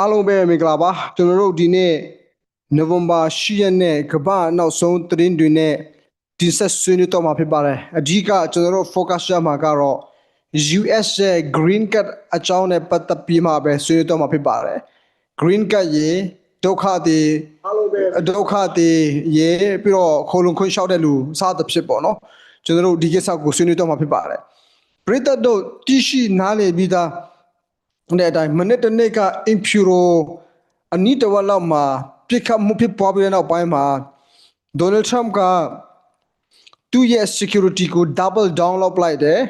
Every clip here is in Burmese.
အားလုံးပဲမင်္ဂလာပါကျွန်တော်တို့ဒီနေ့နိုဝင်ဘာ10ရက်နေ့ကမ္ဘာနောက်ဆုံးသတင်းတွေနဲ့ဒီဆက်ဆွေးနွေးတော့မှာဖြစ်ပါတယ်အဓိကကျွန်တော်တို့ focus ရမှာကတော့ US ရဲ့ green card အကြောင်းနဲ့ပတ်သက်ပြီးမှပဲဆွေးနွေးတော့မှာဖြစ်ပါတယ် green card ရေဒုက္ခတွေအားလုံးပဲဒုက္ခတွေရေပြီးတော့ခိုလုံခွင့်လျှောက်တဲ့လူစသဖြင့်ပေါ့နော်ကျွန်တော်တို့ဒီကိစ္စကိုဆွေးနွေးတော့မှာဖြစ်ပါတယ်ပရိသတ်တို့တရှိနားလည်ပြီးသား တဲ့အတိုင်းမနစ်တစ်နေ့က impuro အနီးတစ်ဝက်လောက်မှာပြစ်ခတ်မှုဖြစ်ပွားပြီးတဲ့နောက်ပိုင်းမှာ Donald Trump ကသူ့ရဲ့ security ကို double down လုပ်လိုက်တယ်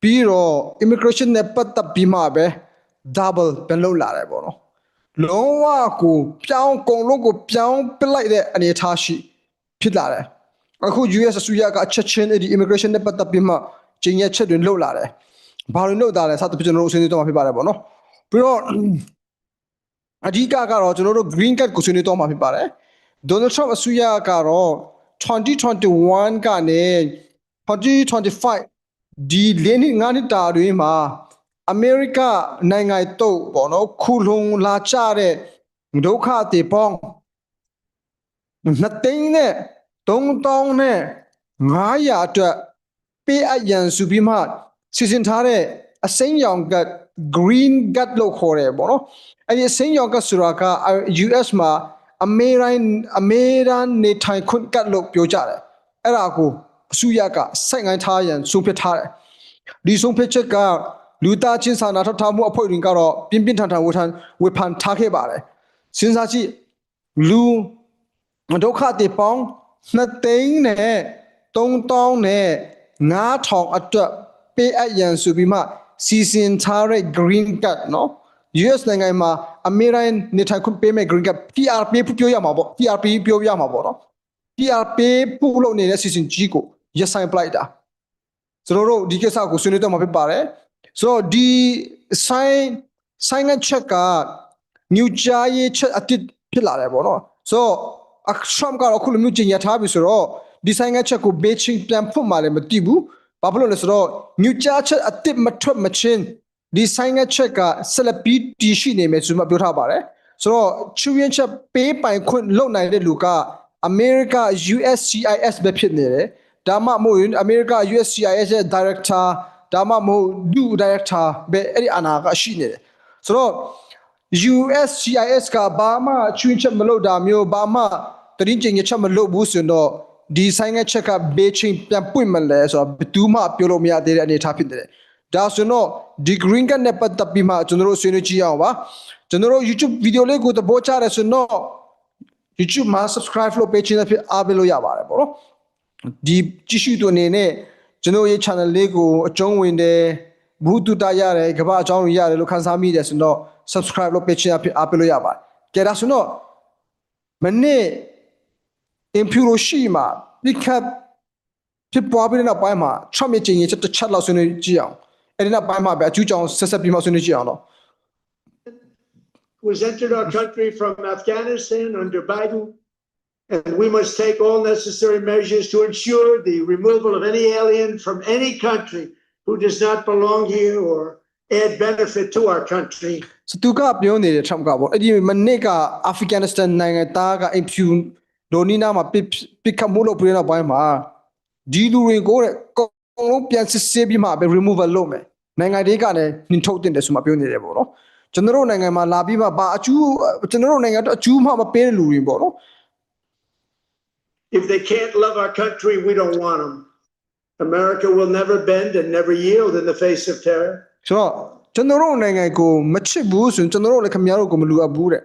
ပြီးတော့ immigration နဲ့ပတ်သက်ပြီးမှပဲ double ပြန်လုပ်လာတယ်ပေါ့နော်လုံးဝကိုပြောင်းကုန်လုံးကိုပြောင်းပစ်လိုက်တဲ့အနေအထားရှိဖြစ်လာတယ်အခု US အစိုးရကအချက်ချင်းအဲ့ဒီ immigration နဲ့ပတ်သက်ပြီးမှကျင်းရဲ့ချက်တွေလုပ်လာတယ် ဘာလို့လုပ်တာလဲစသဖြင့်ကျွန်တော်တို့ဆွေးနွေးတော့မှာဖြစ်ပါတယ်ပေါ့နော်ပြီးတော့အဓိကကတော့ကျွန်တော်တို့ green card ကိုဆွေးနွေးတော့မှာဖြစ်ပါတယ် Donald Trump အစိုးရကတော့2021ကနေ2025ဒီလေးနှစ်ငါးနှစ်တာတွင်မှာအမေရိကနိုင်ငံတုပ်ပေါ့နော်ခုလုံလာကြတဲ့ဒုက္ခတွေပေါင်းနှစ်သိန်းနဲ့3000နဲ့900အတွက်ပေးအပ်ရန်ဆိုပြီးမှ စီစဉ်ထားတဲ့အစိမ်းရောင်က green gut လို့ခေါ်တယ်ပေါ့နော်အဲ့ဒီအစိမ်းရောင်ကဆိုတာက US မှာအမေရိကန်အမေရိကန်နေထိုင်ခွင့်ကတ်လို့ပြောကြတယ်အဲ့ဒါကိုအစိုးရကစိုက်ငိုင်းထားရန်ဆုံးဖြတ်ထားတယ်ဒီဆုံးဖြတ်ချက်ကလူသားချင်းစာနာထောက်ထားမှုအဖွဲ့တွေကတော့ပြင်းပြင်းထန်ထန်ဝေဖန်ဝေဖန်ထားခဲ့ပါတယ်စဉ်းစားကြည့်လူဒုက္ခတွေပေါင်း2သိန်းနဲ့3000နဲ့9000အတွက် ပေးအပ်ရန်ဆိုပြီးမှစီစဉ်ထားတဲ့ green card နော် US နိုင်ငံမှာအမေရိကန်နေထိုင်ခွင့်ပေးမဲ့ green card PR ပေးဖို့ပြောရမှာပေါ့ PR ပေးပြောရမှာပေါ့နော် PR ပေးဖို့လုပ်နေတဲ့ season ကြီးကိုရက်ဆိုင်ပလိုက်တာကျွန်တော်တို့ဒီကိစ္စကိုဆွေးနွေးတော့မှာဖြစ်ပါတယ်ဆိုတော့ဒီ sign sign ချက်က new ဂျာရေးချက်အတစ်ဖြစ်လာတယ်ပေါ့နော်ဆိုတော့အခရှမ်ကတော့အခုလိုမျိုးကျင်ရထားပြီဆိုတော့ဒီ sign ချက်ကို beijing ပြန်ဖွင့်มาလည်းမသိဘူး ဘာဖြစ်လို့လဲဆိုတော့ new ဂျာချက်အတစ်မထွက်မချင်းဒီ sign ချက်ကဆက်လက်ပြီးတည်ရှိနေမယ်ဆိုမှပြောထားပါတယ်ဆိုတော့ချူရင်ချက်ပေးပိုင်ခွင့်လုပ်နိုင်တဲ့လူကအမေရိက USCIS ပဲဖြစ်နေတယ်ဒါမှမဟုတ်ရင်အမေရိက USCIS ရဲ့ director ဒါမှမဟုတ်ဒု director ပဲအဲ့ဒီအနာကရှိနေတယ်ဆိုတော့ USCIS ကဘာမှချွင်းချက်မလုပ်တာမျိုးဘာမှတရင်ကျင်ချက်မလုပ်ဘူးဆိုတော့ ဒီဆိုင်ငယ်ချက်ကဘေးချင်းပြန်ပွင့်မလဲဆိုတော့ဘယ်သူမှပြောလို့မရသေးတဲ့အနေအထားဖြစ်နေတယ်ဒါဆိုတော့ဒီ green card နဲ့ပတ်သက်ပြီးမှကျွန်တော်တို့ဆွေးနွေးကြည့်အောင်ပါကျွန်တော်တို့ YouTube ဗီဒီယိုလေးကိုသဘောကျတယ်ဆိုတော့ YouTube မှာ subscribe လုပ်ပေးခြင်းအဖြစ်အားပေးလို့ရပါတယ်ပေါ့နော်ဒီကြည့်ရှုသူအနေနဲ့ကျွန်တော်ရဲ့ channel လေးကိုအကျုံးဝင်တယ်ဘူးတူတာရတယ်ကမ္ဘာအကြောင်းရတယ်လို့ခန်းစားမိတယ်ဆိုတော့ subscribe လုပ်ပေးခြင်းအဖြစ်အားပေးလို့ရပါတယ်ကြည့်ဒါဆိုတော့မနေ့ impuro ရှိမှာ pick up ဖြစ်ပွားပြီးတဲ့နောက်ပိုင်းမှာ Trump ရဲ့ကျင်ရင်ချက်တစ်ချက်လောက်ဆွေးနွေးကြည့်အောင်အဲ့ဒီနောက်ပိုင်းမှာပဲအကျူးကြောင်ဆက်ဆက်ပြီးမှဆွေးနွေးကြည့်အောင်တော့ was entered our country from Afghanistan under Biden. And we must take all necessary measures to ensure the removal of any alien from any country who does not belong here or add benefit to our country. စတူကပြောနေတဲ့ Trump ကပေါ့အဲ့ဒီမနစ်ကအာဖဂန်နစ္စတန်နိုင်ငံသားကအင်ဖြူ ဒိုနီနာမှာပစ်ပစ်ခတ်မှုလုပ်ပြီးတဲ့နောက်ပိုင်းမှာဒီလူတွေကိုတဲ့အကုန်လုံးပြန်စစ်ဆေးပြီးမှပဲ removal လုပ်မယ်နိုင်ငံတွေကလည်းနှင်ထုတ်တင်တယ်ဆိုမှပြောနေတယ်ပေါ့နော်ကျွန်တော်တို့နိုင်ငံမှာလာပြီးမှဘာအကျူးကျွန်တော်တို့နိုင်ငံတော့အကျူးမှမပေးတဲ့လူတွေပေါ့နော် If they can't love our country, we don't want them. America will never bend and never yield in the face of terror. ဆိုတော့ကျွန်တော်တို့နိုင်ငံကိုမချစ်ဘူးဆိုရင်ကျွန်တော်တို့လည်းခင်ဗျားတို့ကိုမလူအပ်ဘူးတဲ့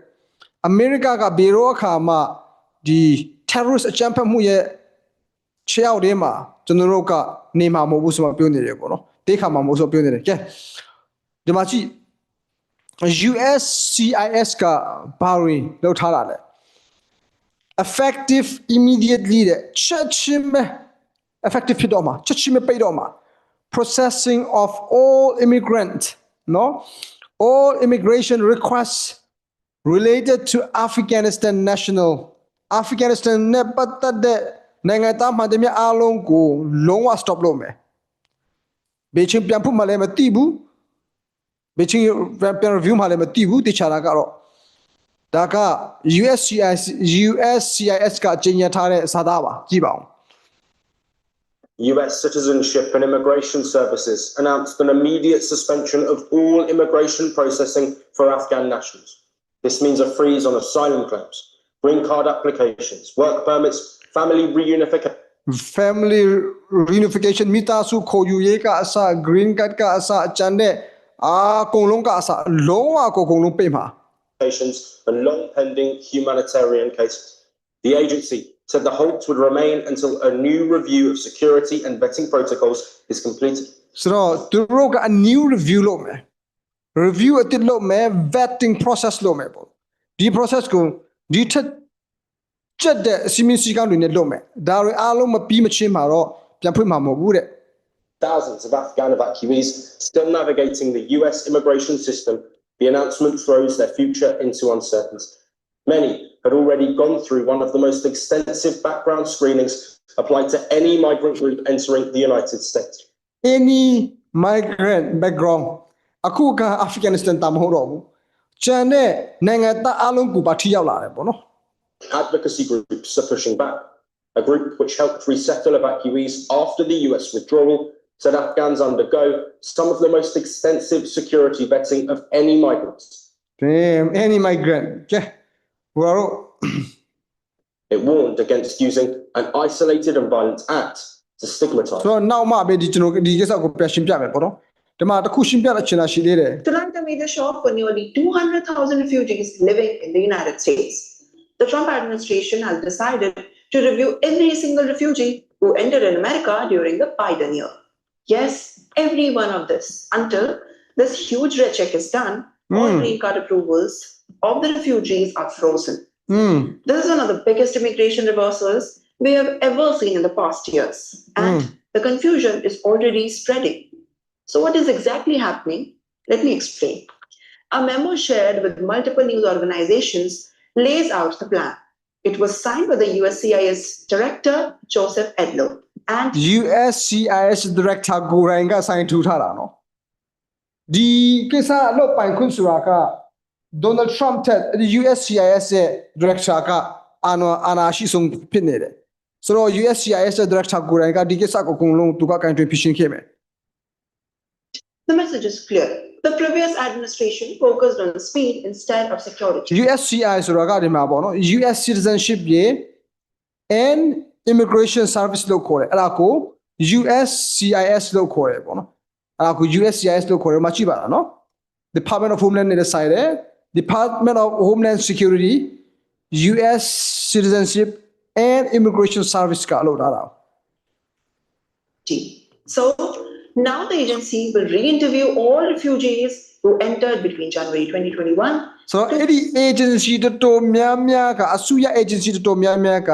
အမေရိကကဘေရောအခါမှ ဒီ terrorist အကြမ်းဖက်မှုရဲ့ခြေအောက်ထဲမှာကျွန်တော်တို့ကနေမှာမဟုတ်ဘူးဆိုမှပြောနေတယ်ပေါ့နော်တေးခါမှာမဟုတ်ဆိုပြောနေတယ်ကဲဒီမှာကြည့် USCIS ကဘာဝင်လောက်ထားတာလဲ effective immediately တဲ့ချက်ချင်းပဲ effective ဖြစ်တော့မှာချက်ချင်းပဲပိတ်တော့မှာ processing of all immigrant no all immigration requests related to Afghanistan national Afghanistan နဲ့ပတ်သက်တဲ့နိုင်ငံသားမှန်သမျှအားလုံးကိုလုံးဝ stop လုပ်မယ်ဘေချင်းပြန်ဖို့မှလည်းမသိဘူးဘေချင်းပြန် review မှလည်းမသိဘူးတခြားတာကတော့ ဒါက USCIS USCIS ကကြေညာထားတဲ့စာသားပါကြည့်ပါဦး US Citizenship and Immigration Services announced an immediate suspension of all immigration processing for Afghan nationals. This means a freeze on asylum claims, green card applications, work permits, family reunification. family reunification မိသားစုခေါ်ယူရေးကအစ green card ကအစအကျန်တဲ့အာအကုန်လုံးကအစလုံးဝကိုအကုန်လုံးပိတ်မှာ applications and long pending humanitarian cases. The agency said the halt would remain until a new review of security and vetting protocols is completed. ဆိုတော့သူတို့ကအ new review လုပ်မယ် review အတစ်လုပ်မယ် vetting process လုပ်မယ်ပေါ့ဒီ process ကို ဒီထက်ကျက်တဲ့အစီအမင်းစည်းကမ်းတွေနဲ့လုပ်မယ်ဒါတွေအားလုံးမပြီးမချင်းမှာတော့ပြန်ဖွင့်မှာမဟုတ်ဘူးတဲ့ Thousands of Afghan evacuees still navigating the US immigration system, the announcement throws their future into uncertainty. Many had already gone through one of the most extensive background screenings applied to any migrant group entering the United States. any migrant background အခုက Afghanistan တာမဟုတ်တော့ဘူး ကျန်တဲ့နိုင်ငံသားအားလုံးကိုပါထိရောက်လာတယ်ပေါ့နော် Advocacy groups are pushing back. A group which helped resettle evacuees after the US withdrawal said Afghans undergo some of the most extensive security vetting of any migrants. damn any migrant ကဲဘောတော့ It warned against using an isolated and violent act to stigmatize. ဆိုတော့နောက်မှပဲဒီကျွန်တော်ဒီကိစ္စကိုပြန်ရှင်းပြမယ်ပေါ့နော် ဒီမှာတစ်ခုရှင်းပြတဲ့ချင်တာရှိသေးတယ် Tonight, a major shock for nearly 200,000 refugees living in the United States. The Trump administration has decided to review every single refugee who entered in America during the Biden year. Yes, every one of this until this huge red check is done, all Hmm. green card approvals of the refugees are frozen. อืม This is one of the biggest immigration reversals we have ever seen in the past years. And Hmm. the confusion is already spreading. So, what is exactly happening? Let me explain. A memo shared with multiple news organizations lays out the plan. It was signed by the USCIS director, Joseph Edlow. And USCIS director ကိုယ်တိုင်ကဆိုင်ထူထားတာနော်။ဒီကိစ္စအလုပ်ပိုင်ခွင့်ဆိုတာက Donald Trump the USCIS ရဲ့ director ကအနော်အနာရှိဆုံးဖြစ်နေတယ်။ဆိုတော့ USCIS ရဲ့ director ကိုယ်တိုင်ကဒီကိစ္စကိုအကုန်လုံးသူကကင်တွင်ဖြစ်ရှင်းခဲ့မယ်။ the message is clear. The previous administration focused on speed instead of security. USCI ဆိုတာကဒီမှာပေါ့နော် US citizenship ရေ and immigration service လို့ခေါ်တယ်အဲ့ဒါကို USCIS လို့ခေါ်တယ်ပေါ့နော်အဲ့ဒါကို USCIS လို့ခေါ်တယ်မကြည့်ပါလားနော် Department of Homeland နဲ့ဆိုင်တယ် Department of Homeland Security US citizenship and immigration service ကလို့ထားတာ So now the agency will re-interview all refugees who entered between January 2021ဆိုတော့အဲ့ဒီ agency တော်တော်များများကအစုရ agency တော်တော်များများက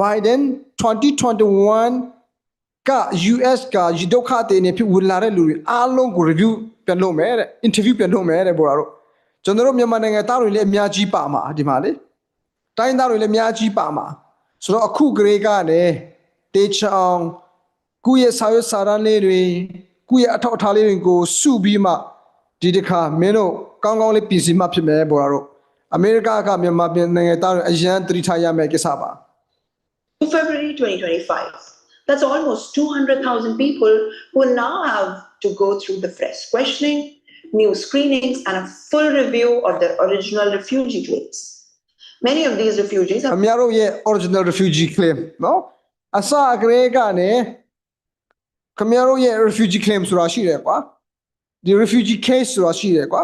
Biden 2021က US ကရဒုက္ခတဲ့နေဖြစ်ဝင်လာတဲ့လူတွေအားလုံးကို review ပြန်လုပ်မယ်တဲ့ interview ပြန်လုပ်မယ်တဲ့ဘော်လာတို့ကျွန်တော်တို့မြန်မာနိုင်ငံသားတွေလည်းအများကြီးပါမှာဒီမှာလေတိုင်းသားတွေလည်းအများကြီးပါမှာဆိုတော့အခုကလေးကနေတေချအောင် ကိုယ့်ရဲ့စာရွက်စာတမ်းလေးတွေကိုယ့်ရဲ့အထောက်အထားလေးတွေကိုစုပြီးမှဒီတစ်ခါမင်းတို့ကောင်းကောင်းလေးပြင်ဆင်မှဖြစ်မယ်ဘော်လာတို့အမေရိကကမြန်မာပြည်နိုင်ငံသားတွေအရန်သတိထားရမယ်ကိစ္စပါ to February 2025. That's almost 200,000 people who will now have to go through the fresh questioning, new screenings, and a full review of their original refugee claims. Many of these refugees အ have များတို့ရဲ့ original refugee claim နော်အစအကလေးကနေ ခမရတို့ရဲ့ refugee claim ဆိုတာရှိတယ်ကွာဒီ refugee case ဆိုတာရှိတယ်ကွာ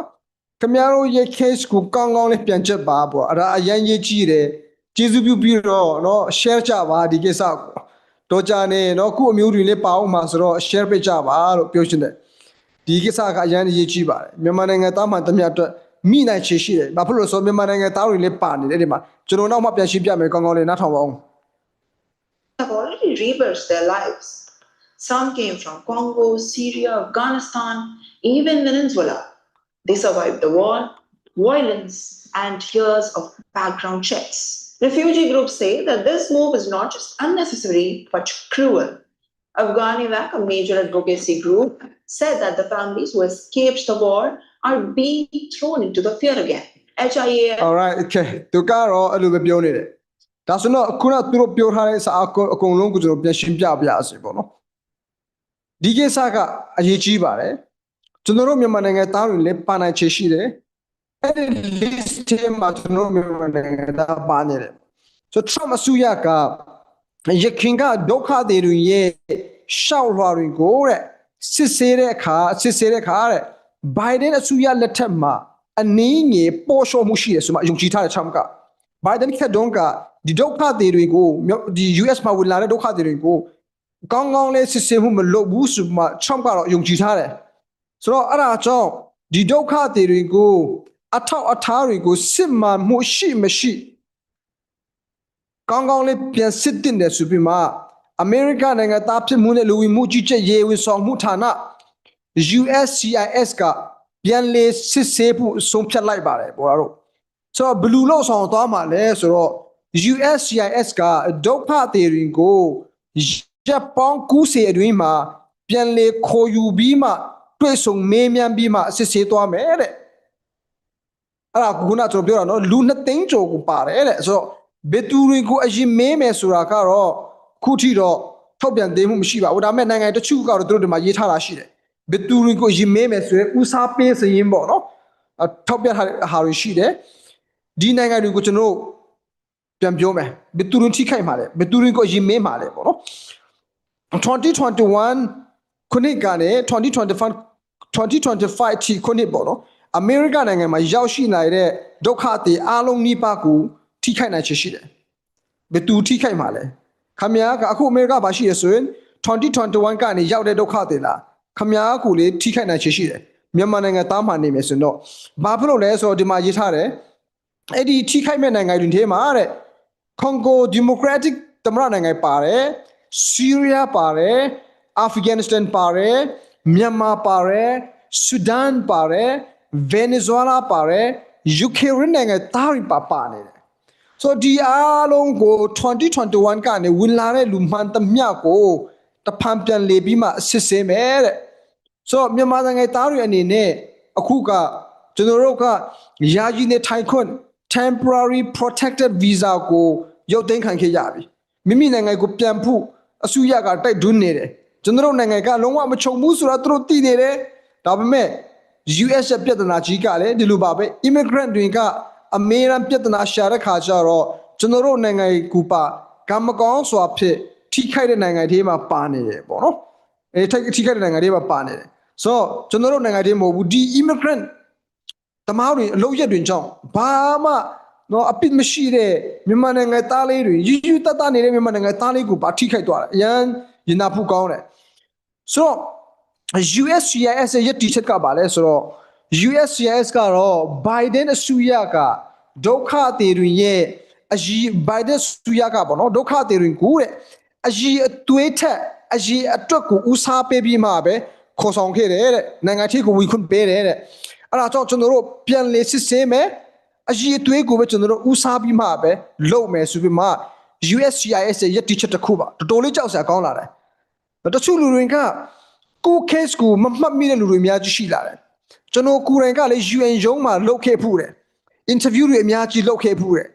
ခမရတို့ရဲ့ case ကိုကောင်းကောင်းလေးပြန်ချက်ပါပေါ့အဲ့ဒါအရင်ရေးကြည့်တယ်ကျေးဇူးပြုပြီးတော့เนาะ share ကြပါဒီကိစ္စကိုတော့ကြနေเนาะခုအမျိုးတွေလည်းပါအောင်မှာဆိုတော့ share ပေးကြပါလို့ပြောရှင်တယ်ဒီကိစ္စကအရင်ရေးကြည့်ပါတယ်မြန်မာနိုင်ငံသားမှတမန်အတွက်မိနိုင်ချေရှိတယ်ဘာဖြစ်လို့လဲဆိုတော့မြန်မာနိုင်ငံသားတွေလည်းပါနေတယ်ဒီမှာကျွန်တော်နောက်မှပြန်ရှင်းပြမယ်ကောင်းကောင်းလေးနားထောင်ပါအောင် have already reversed their lives. Some came from Congo, Syria, Afghanistan, even Venezuela. They survived the war, violence, and years of background checks. Refugee groups say that this move is not just unnecessary but cruel. Afghanivac, a major advocacy group, said that the families who escaped the war are being thrown into the fear again. HIA alright okay သူကတော့အဲ့လိုပဲပြောနေတယ်ဒါဆိုတော့ခုနသူတို့ပြောထားတဲ့စာအကုန်အကုန်လုံးကိုကျွန်တော်ပြန်ရှင်းပြပါရစေပေါ့နော် ဒီကိစ္စကအရေးကြီးပါတယ်ကျွန်တော်တို့မြန်မာနိုင်ငံသားတွေလည်းပါနိုင်ချေရှိတယ်အဲ့ဒီ list ထဲမှာကျွန်တော်တို့မြန်မာနိုင်ငံသားပါနေတယ်ဆိုတော့ Trump အစိုးရကရခင်ကဒုက္ခတွေတွေရဲ့ရှောက်လွှာတွေကိုတဲ့စစ်ဆေးတဲ့အခါစစ်ဆေးတဲ့အခါတဲ့ Biden အစိုးရလက်ထက်မှာအနည်းငယ်ပေါ်လျှော်မှုရှိတယ်ဆိုမှယုံကြည်ထားတဲ့ Trump က Biden ခက်တုန်းကဒီဒုက္ခတွေတွေကိုမြောက်ဒီ US မှာဝင်လာတဲ့ဒုက္ခတွေတွေကို ကောင်းကောင်းလေးစစ်ဆေးမှုမလုပ်ဘူးဆိုမှ Trump ကတော့ယုံကြည်ထားတယ်ဆိုတော့အဲ့ဒါကြောင့်ဒီဒုက္ခတွေတွေကိုအထောက်အထားတွေကိုစစ်မှန်မှုရှိမရှိကောင်းကောင်းလေးပြန်စစ်တင်တယ်ဆိုပြီးမှအမေရိကန်နိုင်ငံသားဖြစ်မှုနဲ့လူဝင်မှုကြီးကြပ်ရေးဝန်ဆောင်မှုဌာန USCIS ကပြန်လေစစ်ဆေးဖို့အဆုံးဖြတ်လိုက်ပါတယ်ဘောရတို့ဆိုတော့ဘလူးလို့ဆောင်သွားမှာလဲဆိုတော့ USCIS ကဒုက္ခသည်တွေကို ရပ်ပေါင်းကူးစေအတွင်းမှာပြန်လေခေါ်ယူပြီးမှတွေ့ဆုံမေးမြန်းပြီးမှစစ်ဆေးသွားမယ်တဲ့အဲ့ဒါကခုနကကျွန်တော်ပြောတာနော်လူနှစ်သိန်းကျော်ကိုပါတယ်တဲ့ဆိုတော့ဘယ်သူတွေကိုအရင်မေးမယ်ဆိုတာကတော့ခုထိတော့ထုတ်ပြန်သေးမှုမရှိပါဘူးဒါပေမဲ့နိုင်ငံတချို့ကတော့သူတို့ဒီမှာရေးထားတာရှိတယ်ဘယ်သူတွေကိုအရင်မေးမယ်ဆိုရင်ဦးစားပေးစရင်ပေါ့နော်အထောက်ပြထားတဲ့ဟာတွေရှိတယ်ဒီနိုင်ငံတွေကိုကျွန်တော်တို့ပြန်ပြောမယ်ဘယ်သူတွေထိခိုက်မှာလဲဘယ်သူတွေကိုအရင်မေးမှာလဲပေါ့နော် 2021ခုနှစ်ကနေ2025 2025ထိခုနှစ်ပေါ့နော်အမေရိကန်နိုင်ငံမှာရောက်ရှိလာတဲ့ဒုက္ခတွေအားလုံးနှိပါကိုထိခိုက်နိုင်ချေရှိတယ်ဘယ်သူထိခိုက်မှာလဲခမည်းကအခုအမေရိကဘာရှိရဆိုရင်2021ကနေရောက်တဲ့ဒုက္ခတွေလားခမည်းကိုလေထိခိုက်နိုင်ချေရှိတယ်မြန်မာနိုင်ငံသားမှနေမယ်ဆိုတော့ဘာဖြစ်လို့လဲဆိုတော့ဒီမှာရေးထားတယ်အဲ့ဒီထိခိုက်မဲ့နိုင်ငံတွေထဲမှာတဲ့ Congo Democratic သမ္မတနိုင်ငံပါတယ် Syria ပါတယ် Afghanistan ပါတယ်မြန်မာပါတယ် Sudan ပါတယ် Venezuela ပါတယ် Ukraine နိုင်ငံသားတွေပါပါနေတယ်ဆိုတော့ဒီအားလုံးကို2021ကနေဝင်လာတဲ့လူမှန်သမျှကိုတဖန်ပြန်လေပြီးမှအစစ်ဆေးမယ်တဲ့ဆိုတော့မြန်မာနိုင်ငံသားတွေအနေနဲ့အခုကကျွန်တော်တို့ကယာယီနေထိုင်ခွင့် temporary protected visa ကိုရုပ်သိမ်းခံခဲ့ရပြီမိမိနိုင်ငံကိုပြန်ဖို့ အစိုးရကတိုက်တွန်းနေတယ်ကျွန်တော်တို့နိုင်ငံကလုံးဝမခြုံဘူးဆိုတာသူတို့သိနေတယ်ဒါပေမဲ့ US ရဲ့ပြဿနာကြီးကလည်းဒီလိုပါပဲ immigrant တွေကအမေရိကန်ပြဿနာရှာတဲ့ခါကျတော့ကျွန်တော်တို့နိုင်ငံကူပါကမ္မကောင်းစွာဖြစ်ထိခိုက်တဲ့နိုင်ငံတွေမှာပါနေတယ်ပေါ့နော်အဲထိထိခိုက်တဲ့နိုင်ငံတွေမှာပါနေတယ်ဆိုတော့ကျွန်တော်တို့နိုင်ငံတွေမဟုတ်ဘူးဒီ immigrant တမားတွေအလုပ်ရက်တွေကြောင့်ဘာမှ တော့အပြစ်မရှိတဲ့မြန်မာနိုင်ငံသားလေးတွေယူယူတတ်တနေတဲ့မြန်မာနိုင်ငံသားလေးကိုဗာထိခိုက်သွားတယ်အရန်ရင်နာဖို့ကောင်းတယ်ဆိုတော့ USCIS ရဲ့ရည်တည်ချက်ကပါလဲဆိုတော့ USCIS ကတော့ Biden အစိုးရကဒုက္ခသည်တွေရဲ့အကြီး Biden အစိုးရကပေါ့နော်ဒုက္ခသည်တွေကိုတဲ့အကြီးအသွေးထက်အကြီးအတွက်ကိုဦးစားပေးပြီးမှပဲခေါ်ဆောင်ခဲ့တယ်တဲ့နိုင်ငံထိကိုဝင်ခွင့်ပေးတယ်တဲ့အဲ့ဒါကြောင့်ကျွန်တော်တို့ပြန်လေစစ်ဆေးမယ် အကြီးအသွေးကိုပဲကျွန်တော်တို့ဦးစားပြီးမှပဲလုပ်မယ်ဆိုပြီးမှ USCIS ရဲ့ရည်တည်ချက်တစ်ခုပါတော်တော်လေးကြောက်စရာကောင်းလာတယ်တချို့လူတွေကကို case ကိုမမှတ်မိတဲ့လူတွေအများကြီးရှိလာတယ်ကျွန်တော်ကိုယ်တိုင်ကလည်း UN ရုံးမှာလုပ်ခဲ့ဖူးတယ် interview တွေအများကြီးလုပ်ခဲ့ဖူးတယ်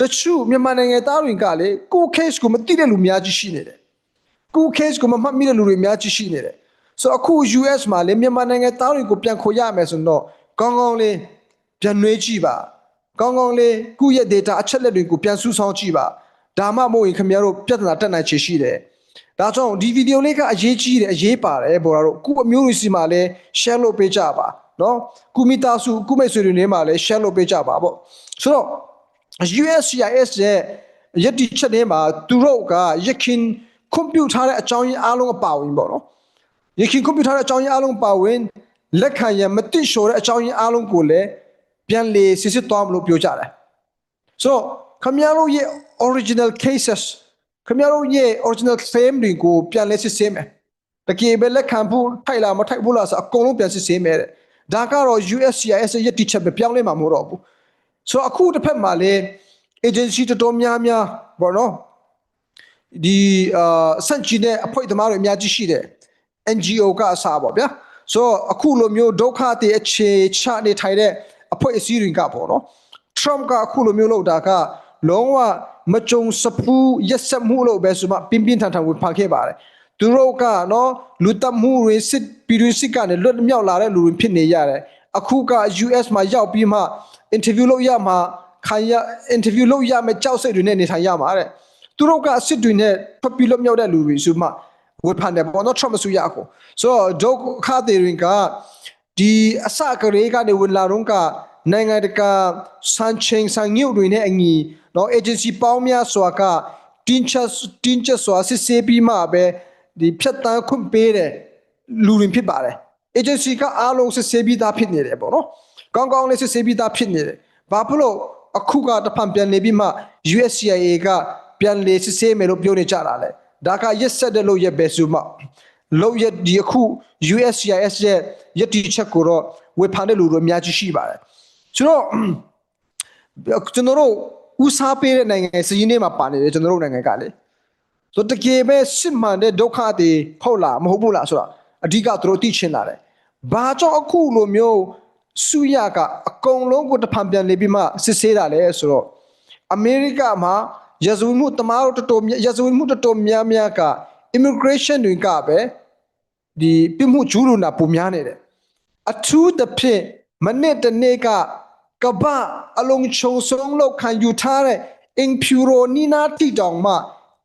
တချို့မြန်မာနိုင်ငံသားတွေကလည်းကို case ကိုမသိတဲ့လူအများကြီးရှိနေတယ်ကို case ကိုမမှတ်မိတဲ့လူတွေအများကြီးရှိနေတယ်ဆိုတော့အခု US မှာလည်းမြန်မာနိုင်ငံသားတွေကိုပြန်ခေါ်ရမယ်ဆိုတော့ကောင်းကောင်းလေးပြန်နှွေးကြည့်ပါ ကောင်းကောင်းလေးကုရဲ့ data အချက်လက်တွေကိုပြန်စုဆောင်းကြည့်ပါဒါမှမဟုတ်ရင်ခင်ဗျားတို့ပြဿနာတက်နိုင်ချေရှိတယ်ဒါကြောင့်ဒီဗီဒီယိုလေးကအရေးကြီးတယ်အရေးပါတယ်ဘော်ရာတို့ခုအမျိုးတွေစီမှာလည်း share လုပ်ပေးကြပါနော်ကုမိသားစုကုမိတ်ဆွေတွေနေမှာလည်း share လုပ်ပေးကြပါပေါ့ဆိုတော့ USCIS ရဲ့ယက်တီချက်ထဲမှာသူတို့ကရခင်ကွန်ပျူတာတဲ့အကြောင်းရင်းအားလုံးအပါဝင်ပေါ့နော်ရခင်ကွန်ပျူတာတဲ့အကြောင်းရင်းအားလုံးပါဝင်လက်ခံရမတိလျှော်တဲ့အကြောင်းရင်းအားလုံးကိုလည်း ပြန်လေစစ်စစ်သွားမလို့ပြောကြတယ်ဆိုတော့ခမရတို့ရဲ့ original cases ခမရတို့ရဲ့ original claim တွေကိုပြန်လဲစစ်ဆေးမယ်တကယ်ပဲလက်ခံဖို့ထိုက်လားမထိုက်ဘူးလားဆိုအကုန်လုံးပြန်စစ်ဆေးမယ်တဲ့ဒါကတော့ USCIS ရဲ့တီချက်ပဲပြောင်းလဲမှာမဟုတ်တော့ဘူးဆိုတော့အခုတစ်ဖက်မှာလည်း agency တော်တော်များများပေါ့နော်ဒီအာစန့်ချီတဲ့အဖွဲ့သမားတွေအများကြီးရှိတယ် NGO ကအစားပေါ့ဗျာဆိုတော့အခုလိုမျိုးဒုက္ခတွေအခြေချနေထိုင်တဲ့ အဖွဲ့အစည်းတွေကပေါ့နော် Trump ကအခုလိုမျိုးလုပ်တာကလုံးဝမကြုံစဖူးရက်စက်မှုလို့ပဲဆိုမှပြင်းပြင်းထန်ထန်ဝေဖန်ခဲ့ပါတယ်သူတို့ကနော်လူတက်မှုတွေစစ်ပြည်တွင်းစစ်ကနေလွတ်မြောက်လာတဲ့လူတွေဖြစ်နေရတယ်အခုက US မှာရောက်ပြီးမှ interview လုပ်ရမှာခံရ interview လုပ်ရမယ်ကြောက်စိတ်တွေနဲ့နေထိုင်ရမှာတဲ့သူတို့ကစစ်တွေနဲ့ထွက်ပြီးလွတ်မြောက်တဲ့လူတွေဆိုမှဝေဖန်တယ်ပေါ့နော် Trump မဆူရအခုဆိုတော့ဒုက္ခတွေတွေက ဒီအစကလေးကနေဝင်လာတော့ကနိုင်ငံတကာစံချိန်စံညွတ်တွေနဲ့အညီနော် agency ပေါင်းများစွာကတင်းချက်တင်းချက်စွာစစ်ဆေးပြီးမှပဲဒီဖြတ်တန်းခွင့်ပေးတယ်လူတွေဖြစ်ပါတယ် agency ကအားလုံးစစ်ဆေးပြီးသားဖြစ်နေတယ်ပေါ့နော်ကောင်းကောင်းလေးစစ်ဆေးပြီးသားဖြစ်နေတယ်ဘာဖြစ်လို့အခုကတဖန်ပြန်နေပြီးမှ USCIA ကပြန်လေစစ်ဆေးမယ်လို့ပြောနေကြတာလေဒါကရက်ဆက်တဲ့လို့ရက်ပဲဆိုမှ လို့ရက်ဒီအခု USCIS ရဲ့ရက်တီချက်ကိုတော့ဝေဖန်တဲ့လူတွေအများကြီးရှိပါတယ်ဆိုတော့ကျွန်တော်တို့ဦးစားပေးတဲ့နိုင်ငံစီးရင်ထဲမှာပါနေတယ်ကျွန်တော်တို့နိုင်ငံကလေဆိုတော့တကယ်ပဲစစ်မှန်တဲ့ဒုက္ခတွေဟုတ်လားမဟုတ်ဘူးလားဆိုတာအဓိကသူတို့သိချင်လာတယ်ဘာကြောင့်အခုလိုမျိုးစုရကအကုန်လုံးကိုတစ်ဖန်ပြန်နေပြီးမှစစ်ဆေးတာလဲဆိုတော့အမေရိကမှာရဇဝမှုတမားတို့တော်တော်များရဇဝမှုတော်တော်များများက immigration တွေကပဲ ဒီပြစ်မှုကျူးလွန်တာပုံများနေတယ်အထူးသဖြင့်မနစ်တစ်နေ့ကကပ္ပအလုံးချုံဆုံးလောက်ခံယူထားတဲ့အင်ဖြူရိုနီနာတီတောင်မှ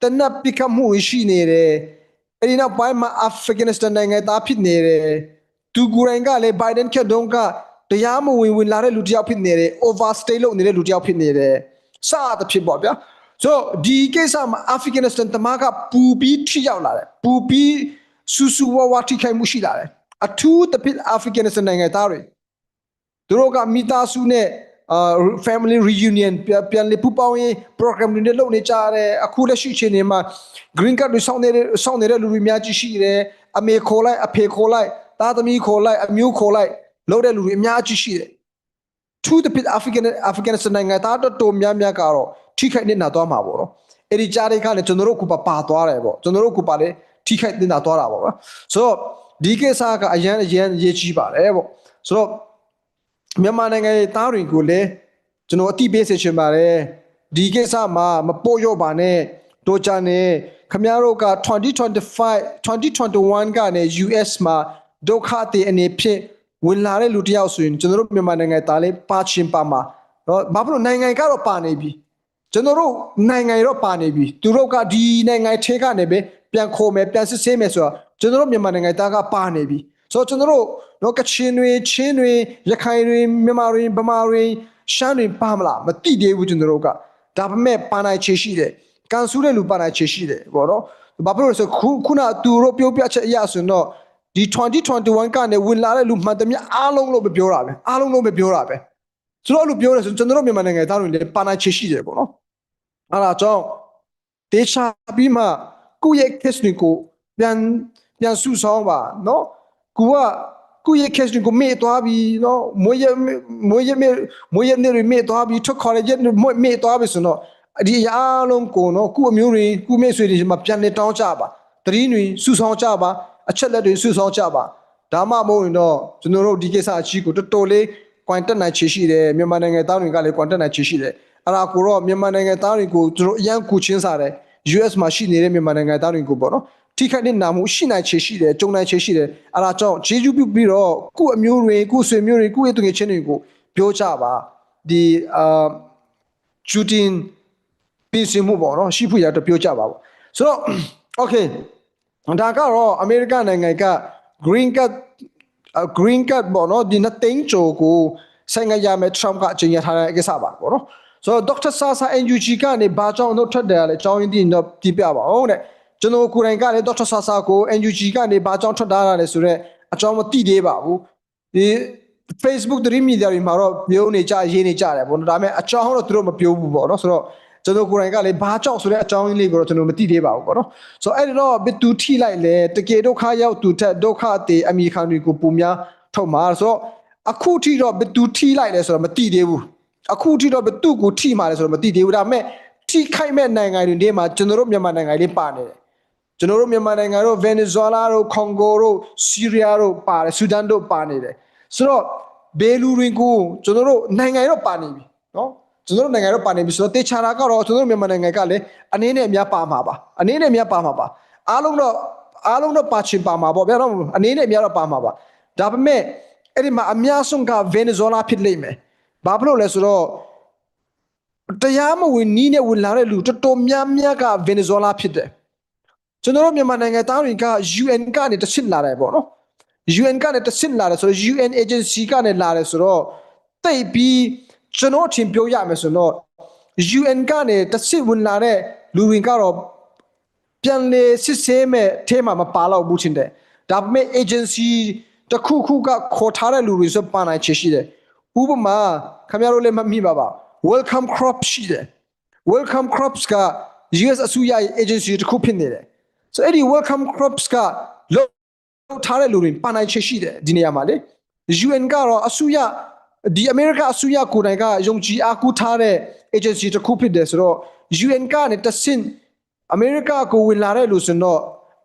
တနပ်ပိကမှုရှိနေတယ်အဲဒီနောက်ပိုင်းမှာအာဖဂန်နစ္စတန်နိုင်ငံသားဖြစ်နေတယ်သူကိုယ်တိုင်ကလည်းဘိုင်ဒန်ခက်တုံးကတရားမဝင်ဝင်လာတဲ့လူတစ်ယောက်ဖြစ်နေတယ် overstay လုပ်နေတဲ့လူတစ်ယောက်ဖြစ်နေတယ်စသဖြင့်ပေါ့ဗျာဆိုတော့ဒီကိစ္စမှာအာဖဂန်နစ္စတန်တမကပူပြီးထိရောက်လာတယ်ပူပြီး ဆူဆူဝါဝါထိခိုက်မှုရှိလာတယ်အထူးသဖြင့်အာဖဂန်နစ္စတန်နိုင်ငံသားတွေသူတို့ကမိသားစုနဲ့အာ family reunion ပြန်ပြန်လည်ပူးပေါင်းရေး program တွေနဲ့လုပ်နေကြတယ်အခုလက်ရှိအချိန်တွေမှာ green card တွေစောင့်နေတဲ့စောင့်နေတဲ့လူတွေအများကြီးရှိတယ်အမေခေါ်လိုက်အဖေခေါ်လိုက်သားသမီးခေါ်လိုက်အမျိုးခေါ်လိုက်လုပ်တဲ့လူတွေအများကြီးရှိတယ် to the pit African Afghanistan နိုင်ငံသားတော်တော်များများကတော့ထိခိုက်နေတာသွားမှာပေါ့နော်အဲ့ဒီကြားတွေကလည်းကျွန်တော်တို့ကပါပါသွားတယ်ပေါ့ကျွန်တော်တို့ကပါလေ ထိခိုက်နေတာသွားတာပေါ့နော်ဆိုတော့ဒီကိစ္စကအရန်အရန်ရေးကြီးပါတယ်ပေါ့ဆိုတော့မြန်မာနိုင်ငံရဲ့သားတွေကိုလည်းကျွန်တော်အတိပေးစေချင်ပါတယ်ဒီကိစ္စမှာမပို့ရော့ပါနဲ့တို့ချနေခမရတို့က2025 2021ကနေ US မှာဒုက္ခတွေအနေဖြင့်ဝင်လာတဲ့လူတစ်ယောက်ဆိုရင်ကျွန်တော်တို့မြန်မာနိုင်ငံသားလေးပါချင်းပါမှာတော့ဘာဖြစ်လို့နိုင်ငံကတော့ပါနေပြီကျွန်တော်တို့နိုင်ငံရောပါနေပြီသူတို့ကဒီနိုင်ငံထဲကနေပဲ ပြန်ခေါ်မယ်ပြန်စစ်ဆေးမယ်ဆိုတော့ကျွန်တော်တို့မြန်မာနိုင်ငံသားကပါနေပြီဆိုတော့ကျွန်တော်တို့တော့ကချင်တွေချင်းတွေရခိုင်တွေမြန်မာတွေဗမာတွေရှမ်းတွေပါမလားမတိသေးဘူးကျွန်တော်တို့ကဒါပေမဲ့ပါနိုင်ချေရှိတယ်ကန်ဆူတဲ့လူပါနိုင်ချေရှိတယ်ပေါ့နော်ဘာဖြစ်လို့လဲဆိုခုခုနသူတို့ပြောပြချက်အရဆိုတော့ဒီ2021ကနေဝင်လာတဲ့လူမှန်သမျှအားလုံးလို့ပဲပြောတာပဲအားလုံးလို့ပဲပြောတာပဲဆိုတော့အဲ့လိုပြောတယ်ဆိုကျွန်တော်တို့မြန်မာနိုင်ငံသားတွေလည်းပါနိုင်ချေရှိတယ်ပေါ့နော်အဲ့ဒါကြောင့်တေချာပြီးမှ ကိုယ့်ရဲ့ case တွေကိုပြန်ပြန်စုဆောင်ပါနော်ကိုကကိုယ့်ရဲ့ case တွေကိုမေ့သွားပြီနော်မွေးရမွေးရမွေးရနေတွေမေ့သွားပြီထွက်ခေါ်ရရက်မေ့သွားပြီဆိုတော့ဒီအရာအလုံးကိုနော်ကို့အမျိုးတွေကို့မိတ်ဆွေတွေမှာပြန်နေတောင်းကြပါတတိတွေစုဆောင်ကြပါအချက်လက်တွေစုဆောင်ကြပါဒါမှမဟုတ်ရင်တော့ကျွန်တော်တို့ဒီကိစ္စအချီးကိုတော်တော်လေးကွန်တက်နိုင်ချေရှိတယ်မြန်မာနိုင်ငံသားတွေကလည်းကွန်တက်နိုင်ချေရှိတယ်အဲ့ဒါကိုတော့မြန်မာနိုင်ငံသားတွေကိုသူတို့အရန်ကူချင်းစားတယ် US မှာရှိနေတဲ့မြန်မာနိုင်ငံသားတွေကိုပေါ့နော်ထိခိုက်နေနာမှုရှိနိုင်ချေရှိတယ်ကြုံနိုင်ချေရှိတယ်အဲ့ဒါကြောင့်ဂျေဂျူးပြုပြီးတော့ကိုယ့်အမျိုးတွေကိုယ့်ဆွေမျိုးတွေကိုယ့်ရဲ့သူငယ်ချင်းတွေကိုပြောကြပါဒီအာဂျူတင်ပြင်ဆင်မှုပေါ့နော်ရှိဖို့ရတော့ပြောကြပါပေါ့ဆိုတော့ okay ဒါကတော့အမေရိကန်နိုင်ငံက green card အ green card ပေါ့နော်ဒီနှစ်သိန်းချိုကိုဆိုင်ငရမယ် Trump ကအချိန်ရထားတဲ့ကိစ္စပါပေါ့နော် ဆိုတော့ Dr. Sasa NUG ကနေဘာကြောင့်တော့ထွက်တယ်လဲအကြောင်းရင်းဒီတော့ပြပြပါအောင်တဲ့ကျွန်တော်ကိုယ်တိုင်ကလည်း Dr. Sasa ကို NUG ကနေဘာကြောင့်ထွက်တာလဲဆိုတော့အကြောင်းမသိသေးပါဘူးဒီ Facebook သတင်းမီဒီယာတွေမှာတော့ပြောနေကြရေးနေကြတယ်ပေါ့နော်ဒါပေမဲ့အကြောင်းတော့သူတို့မပြောဘူးပေါ့နော်ဆိုတော့ကျွန်တော်ကိုယ်တိုင်ကလည်းဘာကြောင့်ဆိုတဲ့အကြောင်းရင်းလေးကိုတော့ကျွန်တော်မသိသေးပါဘူးပေါ့နော်ဆိုတော့အဲ့ဒီတော့ဘစ်တူထိလိုက်လေတကယ်ဒုက္ခရောက်သူထက်ဒုက္ခတေအမိခံတွေကိုပုံများထုတ်မှာဆိုတော့အခုထိတော့ဘစ်တူထိလိုက်လဲဆိုတော့မသိသေးဘူး အခုထိတော့ဘစ်တူကိုထိမှာလဲဆိုတော့မသိသေးဘူးဒါပေမဲ့ထိခိုက်မဲ့နိုင်ငံတွေထဲမှာကျွန်တော်တို့မြန်မာနိုင်ငံလေးပါနေတယ်ကျွန်တော်တို့မြန်မာနိုင်ငံတို့ဗင်နီဇွဲလားတို့ကွန်ဂိုတို့ဆီးရီးယားတို့ပါတယ်ဆူဒန်တို့ပါနေတယ်ဆိုတော့ဘယ်လူတွေကိုကျွန်တော်တို့နိုင်ငံတော့ပါနေပြီနော်ကျွန်တော်တို့နိုင်ငံတော့ပါနေပြီဆိုတော့တေချာတာကတော့ကျွန်တော်တို့မြန်မာနိုင်ငံကလည်းအနေနဲ့အများပါမှာပါအနေနဲ့အများပါမှာပါအားလုံးတော့အားလုံးတော့ပါချင်ပါမှာပေါ့ဗျာတော့အနေနဲ့အများတော့ပါမှာပါဒါပေမဲ့အဲ့ဒီမှာအများဆုံးကဗင်နီဇွဲလားဖြစ်လိမ့်မယ် ဘာဖြစ်လို့လဲဆိုတော့တရားမဝင်နီးနဲ့ဝင်လာတဲ့လူတော်တော်များများကဗင်နီဇွဲလားဖြစ်တယ်ကျွန်တော်တို့မြန်မာနိုင်ငံသားတွေက UN ကနေတဆင့်လာတယ်ပေါ့နော် UN ကနေတဆင့်လာတယ်ဆိုတော့ UN agency ကနေလာတယ်ဆိုတော့တိတ်ပြီးကျွန်တော်အထင်ပြောရမယ်ဆိုတော့ UN ကနေတဆင့်ဝင်လာတဲ့လူတွေကတော့ပြန်လေစစ်ဆေးမဲ့အထဲမှာမပါတော့ဘူးချင်းတယ်ဒါပေမဲ့ agency တစ်ခုခုကခေါ်ထားတဲ့လူတွေဆိုပါနိုင်ချေရှိတယ် ဥပမာခင်ဗျားတို့လည်းမမိပါပါ welcome crop ရှိတယ် welcome crops က US အစိုးရရဲ့ agency တစ်ခုဖြစ်နေတယ်ဆိုအဲ့ဒီ welcome crops ကလို့လုပ်ထားတဲ့လူတွေပါနိုင်ချေရှိတယ်ဒီနေရာမှာလေ UN ကတော့အစိုးရဒီ America အစိုးရကိုယ်တိုင်ကယုံကြည်အားကိုးထားတဲ့ agency တစ်ခုဖြစ်တယ်ဆိုတော့ UN ကနေတဆင့် America ကိုဝင်လာတဲ့လူဆိုတော့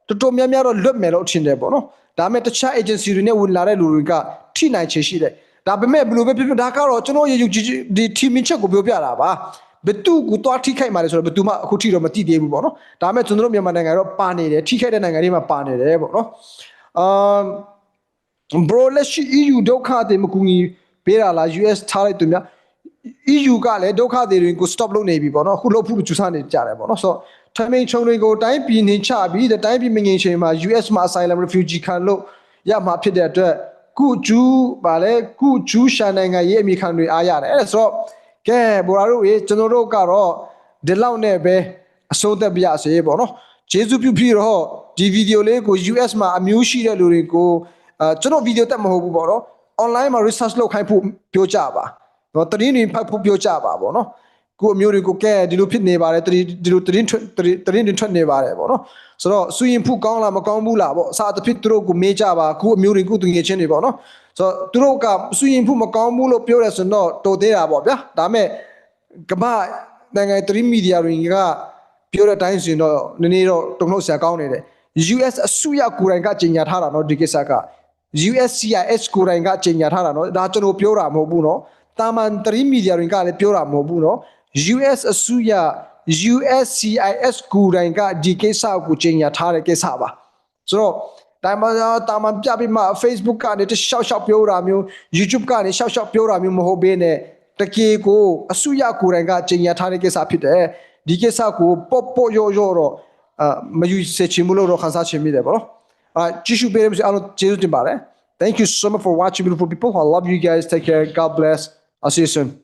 တော်တော်များများတော့လွတ်မယ်လို့ထင်တယ်ပေါ့နော်ဒါပေမဲ့တခြား agency တွေနဲ့ဝင်လာတဲ့လူတွေကထိနိုင်ချေရှိတယ် ဒါပေမဲ့ဘယ်လိုပဲဖြစ်ဖြစ်ဒါကတော့ကျွန်တော်ရေယူကြည်ဒီ team ချက်ကိုပြောပြတာပါဘယ်သူကိုသွားထိခိုက်มาလဲဆိုတော့ဘယ်သူမှအခုထိတော့မသိသေးဘူးပေါ့နော်ဒါပေမဲ့ကျွန်တော်တို့မြန်မာနိုင်ငံတော့ပါနေတယ်ထိခိုက်တဲ့နိုင်ငံတွေမှာပါနေတယ်ပေါ့နော် um bro လက်ရှိ EU ဒုက္ခတွေမကူညီပေးတာလား US ထားလိုက်သူများ EU ကလည်းဒုက္ခတွေတွေကို stop လုပ်နေပြီပေါ့နော်အခုလုပ်ဖို့ကြိုးစားနေကြတယ်ပေါ့နော်ဆိုတော့ထမင်းချုံတွေကိုတိုင်းပြည်နှင်ချပြီးတဲ့တိုင်းပြည်မငြိမ်ချိန်မှာ US မှာ asylum refugee ခံလို့ရမှာဖြစ်တဲ့အတွက် ကုကျူးဗာလဲကုကျူးရှာနိုင်ငံရေးအမိခံတွေအားရတယ်အဲ့ဒါဆိုတော့ကဲဘောရာတို့ရေကျွန်တော်တို့ကတော့ဒီလောက်နဲ့ပဲအဆုံးသက်ပြရစေပေါ့နော်ဂျေဇုပြုပြီးတော့ဒီဗီဒီယိုလေးကို US မှာအမျိုးရှိတဲ့လူတွေကိုအာကျွန်တော်ဗီဒီယိုတက်မဟုတ်ဘူးပေါ့နော် online မှာ research လုပ်ခိုင်းဖို့ပြောကြပါတော့တရင်တွေဖတ်ဖို့ပြောကြပါပေါ့နော် ကိုအမျိုးတွေကိုကဲဒီလိုဖြစ်နေပါတယ်တရင်ဒီလိုတရင်ထွက်တရင်တွေထွက်နေပါတယ်ပေါ့နော်ဆိုတော့စူရင်ဖူကောင်းလားမကောင်းဘူးလားပေါ့အစာသဖြင့်သူတို့ကိုမေးကြပါကိုအမျိုးတွေကိုသူငယ်ချင်းတွေပေါ့နော်ဆိုတော့သူတို့ကစူရင်ဖူမကောင်းဘူးလို့ပြောရဆိုတော့တိုသေးတာပေါ့ဗျာဒါမဲ့ကမ္ဘာနိုင်ငံတရင်မီဒီယာတွေကပြောတဲ့အတိုင်းဆိုရင်တော့နည်းနည်းတော့တုံ့လောက်ဆရာကောင်းနေတယ် US အစုရကိုယ်တိုင်ကကြေညာထားတာနော်ဒီကိစ္စက USCIS ကိုယ်တိုင်ကကြေညာထားတာနော်ဒါကျွန်တော်ပြောတာမဟုတ်ဘူးနော်တာမန်တရင်မီဒီယာတွေကလည်းပြောတာမဟုတ်ဘူးနော် US အစိုးရ USCIS ကိုယ်တိုင်ကဒီကိစ္စကိုကြေညာထားတဲ့ကိစ္စပါဆိုတော့တိုင်မတာမန်ပြပြီးမှ Facebook ကနေတရှောက်ရှောက်ပြောတာမျိုး YouTube ကနေရှောက်ရှောက်ပြောတာမျိုးမဟုတ်ဘဲနဲ့တကယ်ကိုအစိုးရကိုယ်တိုင်ကကြေညာထားတဲ့ကိစ္စဖြစ်တယ်ဒီကိစ္စကိုပေါ့ပေါ့ရောရောတော့အာမယူစေချင်ဘူးလို့တော့ခန်းစားချင်မိတယ်ပေါ့နော် Uh, ကြည့်ရှုပေးတဲ့အားလုံးကျေးဇူးတင်ပါတယ် Thank you so much for watching beautiful people. I love you guys. Take care. God bless. I'll see you soon.